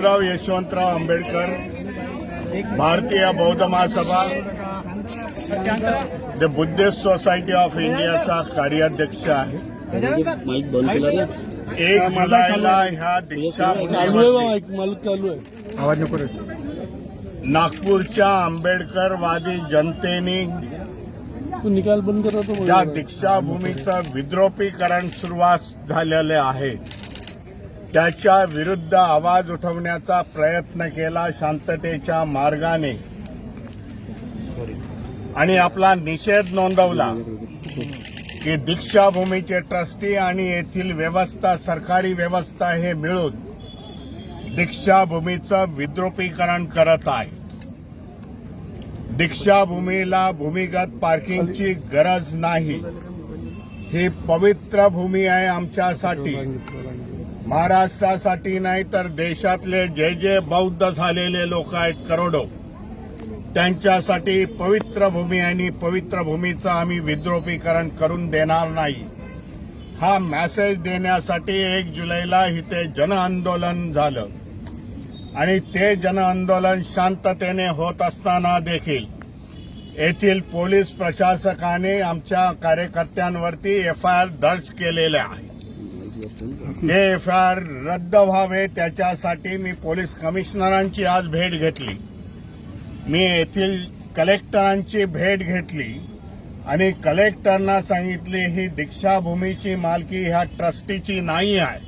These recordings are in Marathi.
Rao Yashwantrao Ambedkar Bharatiya Bauddha Mahasabha the Buddhist society of इंडियाचा कार्याध्यक्ष आहे. एक जुलैला ह्या दीक्षा नागपूरच्या आंबेडकरवादी जनतेने निकाल बंद त्या दीक्षाभूमीचं विद्रोपीकरण सुरुवात झालेले आहे. त्याच्या विरुद्ध आवाज उठवण्याचा प्रयत्न केला शांततेच्या मार्गाने. आणि आपला निषेध नोंदवला की दीक्षाभूमीचे ट्रस्टी आणि येथील व्यवस्था सरकारी व्यवस्था हे मिळून दीक्षाभूमीचं विद्रुपीकरण करत आहे. दीक्षाभूमीला भूमिगत पार्किंगची गरज नाही. ही पवित्र भूमी आहे आमच्यासाठी. महाराष्ट्रासाठी नाही तर देशातले जे जे बौद्ध झालेले लोक आहेत करोडो त्यांच्यासाठी पवित्र भूमी आणि पवित्र भूमीचं आम्ही विद्रोपीकरण करून देणार नाही. हा मॅसेज देण्यासाठी एक जुलैला इथे जनआंदोलन झालं. आणि ते जनआंदोलन शांततेने होत असताना देखील येथील पोलीस प्रशासकाने आमच्या कार्यकर्त्यांवरती एफ आय आर दर्ज केलेले आहे. हे एफ आय आर रद्द व्हावे त्याच्यासाठी मी पोलीस कमिशनरांची आज भेट घेतली. मी येथील कलेक्टरांची भेट घेतली आणि कलेक्टरना सांगितले ही दीक्षाभूमीची मालकी ह्या ट्रस्टीची नाही आहे.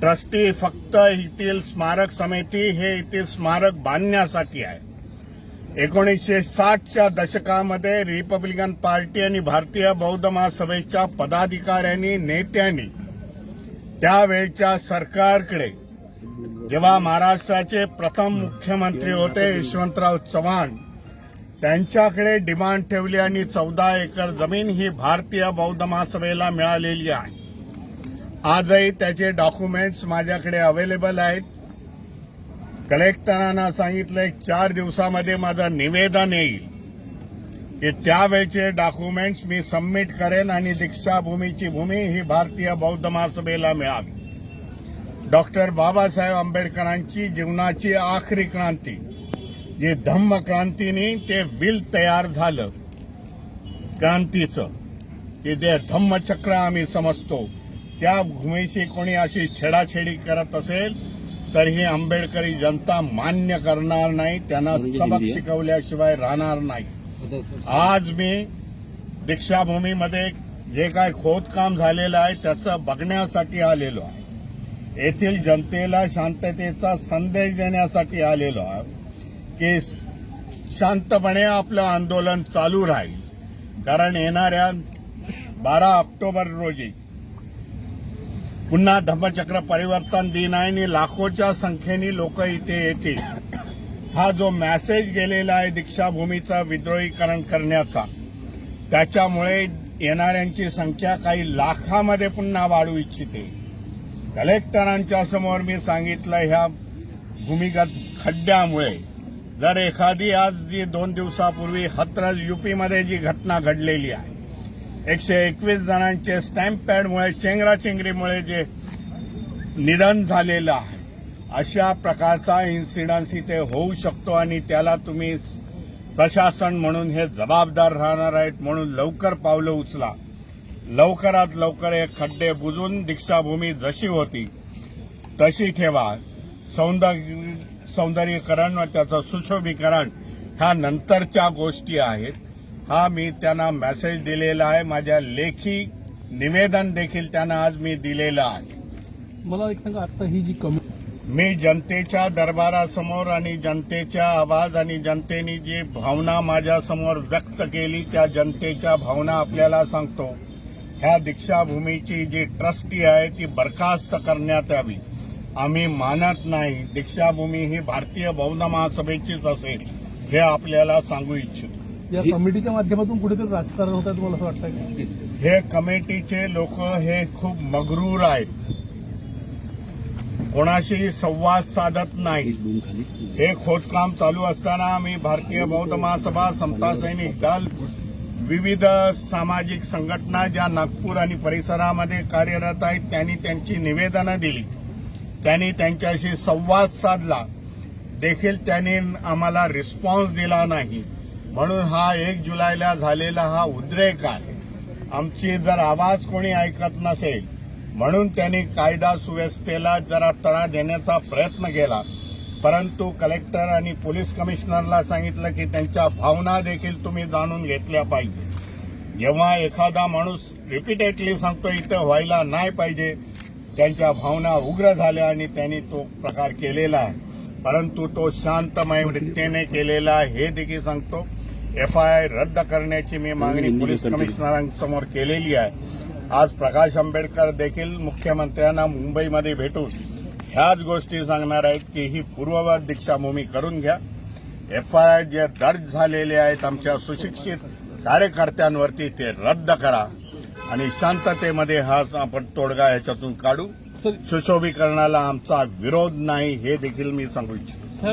ट्रस्टी फक्त येथील स्मारक समिती हे येथील स्मारक बांधण्यासाठी आहे. एकोणीसशे साठच्या दशकामध्ये रिपब्लिकन पार्टी आणि भारतीय बौद्ध महासभेच्या पदाधिकाऱ्यांनी नेत्यांनी त्यावेळच्या सरकारकडे जेव्हा महाराष्ट्राचे प्रथम मुख्यमंत्री होते यशवंतराव चव्हाण त्यांच्याकडे डिमांड ठेवली आणि चौदा एकर जमीन ही भारतीय बौद्ध महासभेला मिळालेली आहे. आजही त्याचे डॉक्युमेंट्स माझ्याकडे अवेलेबल आहेत. कलेक्टरांना सांगितलं चार दिवसामध्ये माझं निवेदन येईल. की त्यावेळचे डॉक्युमेंट्स मी सबमिट करेन आणि दीक्षाभूमीची भूमी ही भारतीय बौद्ध महासभेला मिळावी. डॉक्टर बाबासाहेब आंबेडकरांची जीवनाची आखरी क्रांती जी धम्म क्रांतीने ते बिल तयार झालं. क्रांतीचं की ते धम्मचक्र आम्ही समजतो त्या भूमीशी कोणी अशी छेडाछेडी करत असेल तर ही आंबेडकरी जनता मान्य करणार नाही त्यांना सबक शिकवल्याशिवाय राहणार नाही. आज मी दीक्षाभूमीमध्ये जे काय खोदकाम झालेलं आहे त्याचं बघण्यासाठी आलेलो आहे. येथील जनतेला शांततेचा संदेश देण्यासाठी आलेलो आहे की शांतपणे आपलं आंदोलन चालू राहील. कारण येणाऱ्या बारा ऑक्टोबर रोजी पुन्हा धम्मचक्र परिवर्तन दिन आहे आणि लाखोच्या संख्येने लोक इथे येतील. हा जो मॅसेज गेलेला आहे दीक्षाभूमीचा विद्रोहीकरण करण्याचा त्याच्यामुळे येणाऱ्यांची संख्या काही लाखामध्ये पुन्हा वाढू इच्छिते. कलेक्टरांच्या समोर मी सांगितलं ह्या भूमिगत खड्ड्यामुळे जर एखादी आज जी दोन दिवसापूर्वी हत्रज युपीमध्ये जी घटना घडलेली आहे एकशे एकवीस जणांचे स्टॅम्प पॅडमुळे चेंगराचेंगरीमुळे जे निधन झालेलं आहे अशा प्रकारचा इन्सिडन्स इथे होऊ शकतो आणि त्याला तुम्ही प्रशासन म्हणून हे जबाबदार राहणार आहेत म्हणून लवकर पावलं उचला. लवकरात लवकर हे खड्डे बुजून दीक्षाभूमी जशी होती तशी ठेवा. सौंदर्य सौंदर्यीकरण व त्याचं सुशोभीकरण ह्या नंतरच्या गोष्टी आहेत. हा मी त्यांना मेसेज दिलेला आहे. माझ्या लेखी निवेदन देखील त्यांना आज मी दिलेलं आहे. मला एक सांगा आता ही जी कमी मी जनतेच्या दरबारासमोर आणि जनतेच्या आवाज आणि जनतेने जी भावना माझ्यासमोर व्यक्त केली त्या जनतेच्या भावना आपल्याला सांगतो. ह्या दीक्षाभूमीची जी ट्रस्टी आहे ती बरखास्त करण्यात यावी. आम्ही मानत नाही दीक्षाभूमी ही भारतीय बौद्ध महासभेचीच असेल हे आपल्याला सांगू इच्छितो. या कमिटीच्या माध्यमातून कुठेतरी राजकारण होत आहे तुम्हाला असं वाटतं हे कमिटीचे लोक हे खूप मगरूर आहेत. कोणाशी संवाद साधत नाही. हे खोदकाम चालू असताना आम्ही भारतीय बौद्ध महासभा समता सैनिक दल विविध सामाजिक संघटना ज्या नागपूर आणि परिसरामध्ये कार्यरत आहेत त्यांनी त्यांची निवेदनं दिली. त्यांनी त्यांच्याशी संवाद साधला. देखील त्यांनी आम्हाला रिस्पॉन्स दिला नाही. म्हणून हा एक जुलैला झालेला हा उद्रेक आहे. आमची जर आवाज कोणी ऐकत नसेल म्हणून त्यांनी कायदा सुव्यवस्थेला जरा तडा देण्याचा प्रयत्न केला. परंतु कलेक्टर आणि पोलीस कमिशनरला सांगितलं की त्यांच्या भावना देखील तुम्ही जाणून घेतल्या पाहिजे. जेव्हा एखादा माणूस रिपीटेडली सांगतो इथं व्हायला नाही पाहिजे त्यांच्या भावना उग्र झाल्या आणि त्यांनी तो प्रकार केलेला आहे. परंतु तो शांतमय वृत्तीने केलेला आहे हे देखील सांगतो. एफ आय आय रद्द करण्याची मी मागणी पोलीस कमिशनरांसमोर केलेली आहे. आज प्रकाश आंबेडकर देखील मुख्यमंत्र्यांना मुंबईमध्ये भेटून ह्याच गोष्टी सांगणार आहेत की ही पूर्ववत दीक्षाभूमी करून घ्या. एफ आय आय जे दर्ज झालेले आहेत आमच्या सुशिक्षित कार्यकर्त्यांवरती ते रद्द करा आणि शांततेमध्ये हा आपण तोडगा ह्याच्यातून काढू. सर सुशोभीकरणाला आमचा विरोध नाही हे देखील मी सांगू इच्छितो.